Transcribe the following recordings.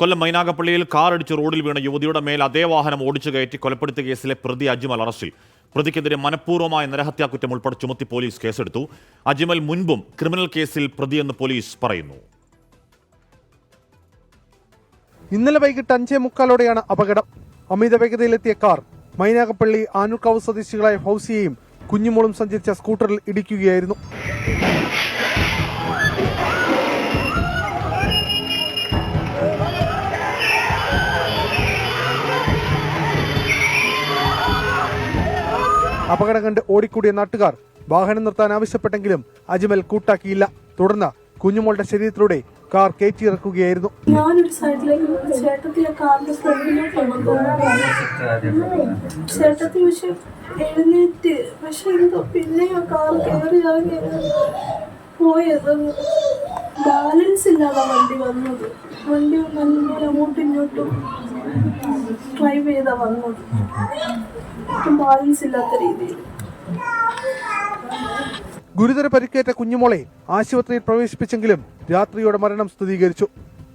കൊല്ലം മൈനാഗപ്പള്ളിയിൽ car അടിച്ച് റോഡിൽ വീണ യുവതിയുടെ മേൽ അതേ വാഹനം ഓടിച്ചു കയറ്റി കൊലപ്പെടുത്തിയ കേസിലെ പ്രതി അജ്മൽ അറസ്റ്റിൽ. പ്രതിക്കെതിരെ മനഃപൂർവമായ നരഹത്യാ കുറ്റം ഉൾപ്പെടെ ചുമത്തി പോലീസ് കേസെടുത്തു. അജ്മൽ മുൻപും ക്രിമിനൽ കേസിൽ പ്രതിയെന്ന് പോലീസ് പറയുന്നു. ഇന്നലെ വൈകിട്ട് അഞ്ചേ മുക്കാലോടെയാണ് അപകടം. അമിത വേഗതയിലെത്തിയ കാർ മൈനാഗപ്പള്ളി ആനുക്കാവ് സ്വദേശികളായ ഫൗസിയെയും കുഞ്ഞുമോളും സഞ്ചരിച്ച സ്കൂട്ടറിൽ ഇടിക്കുകയായിരുന്നു. അപകടം കണ്ട് ഓടിക്കൂടിയ നാട്ടുകാർ വാഹനം നിർത്താൻ ആവശ്യപ്പെട്ടെങ്കിലും അജ്മൽ കൂട്ടാക്കിയില്ല. തുടർന്ന് കുഞ്ഞുമോളുടെ ശരീരത്തിലൂടെ കാർ കയറ്റിയിറക്കുകയായിരുന്നു ഞാനൊരു സൈഡിലേക്ക് കാറിന്റെ എഴുന്നേറ്റ്. കാർ ബാലൻസ് ഇല്ലാതെ വണ്ടി വന്നത്. വണ്ടി നല്ല അങ്ങോട്ടും ഇങ്ങോട്ടും ഡ്രൈവ് ചെയ്താ വന്നത് ബാലൻസ് ഇല്ലാത്ത രീതിയിൽ. ഗുരുതര പരിക്കേറ്റ കുഞ്ഞുമോളെ ആശുപത്രിയിൽ പ്രവേശിപ്പിച്ചെങ്കിലും രാത്രിയോടെ മരണം സ്ഥിരീകരിച്ചു.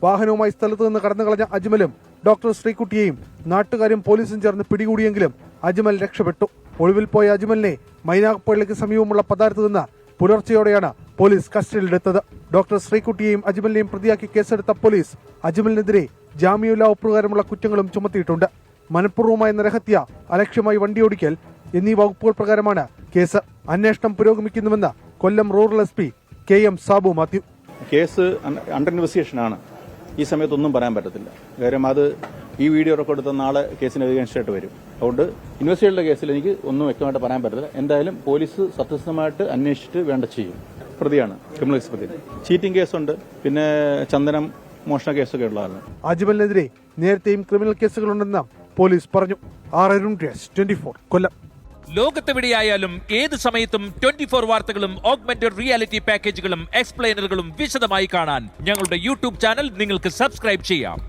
വാഹനവുമായി സ്ഥലത്തു നിന്ന് കടന്നു കളഞ്ഞ അജ്മലും ഡോക്ടർ ശ്രീകുട്ടിയെയും നാട്ടുകാരും പോലീസും ചേർന്ന് പിടികൂടിയെങ്കിലും അജ്മൽ രക്ഷപ്പെട്ടു. ഒളിവിൽ പോയ അജ്മലിനെ മൈനാഗപ്പള്ളിക്ക് സമീപമുള്ള പദാർത്ഥത്ത് നിന്ന് പുലർച്ചെയോടെയാണ് പോലീസ് കസ്റ്റഡിയിലെടുത്തത്. ഡോക്ടർ ശ്രീകുട്ടിയെയും അജ്മലിനെയും പ്രതിയാക്കി കേസെടുത്ത പോലീസ് അജ്മലിനെതിരെ ജാമ്യമില്ലാ ഒപ്പുകാരമുള്ള കുറ്റങ്ങളും ചുമത്തിയിട്ടുണ്ട്. മനഃപൂർവമായ നരഹത്യ അലക്ഷ്യമായി വണ്ടിയോടിക്കൽ എന്നീ വകുപ്പുകൾ പ്രകാരമാണ് കേസ്. അന്വേഷണം പുരോഗമിക്കുന്നുവെന്ന് Kollam rural S P K M Sabu Mathew. Case under investigation ആണ്. ഈ സമയത്തൊന്നും പറയാൻ പറ്റത്തില്ല. കാര്യം അത് ഈ വീഡിയോ റെക്കോർഡ് എടുത്ത നാളെ കേസിന് ആയിട്ട് വരും. അതുകൊണ്ട് ഇൻവെസ്റ്റിഗേഷന്റെ കേസിൽ എനിക്ക് ഒന്നും വ്യക്തമായിട്ട് പറയാൻ പറ്റത്തില്ല. എന്തായാലും പോലീസ് സത്യസന്ധമായിട്ട് അന്വേഷിച്ചിട്ട് വേണ്ട ചെയ്യും. പ്രതിയാണ്. ക്രിമിനൽ കേസ് പ്രതി ചീറ്റിംഗ് കേസുണ്ട്. പിന്നെ ചന്ദനം മോഷണ കേസൊക്കെ ഉള്ളതാണ്. അജ്മലിനെതിരെ നേരത്തെയും ക്രിമിനൽ കേസുകളുണ്ടെന്ന് പോലീസ് പറഞ്ഞു. R Arun twenty four Kollam. ലോകത്തെവിടെയായാലും ഏത് സമയത്തും ട്വന്റി ഫോർ വാർത്തകളും ഓഗ്മെന്റഡ് റിയാലിറ്റി പാക്കേജുകളും എക്സ്പ്ലെയിനറുകളും വിശദമായി കാണാൻ ഞങ്ങളുടെ യൂട്യൂബ് ചാനൽ നിങ്ങൾക്ക് സബ്സ്ക്രൈബ് ചെയ്യാം.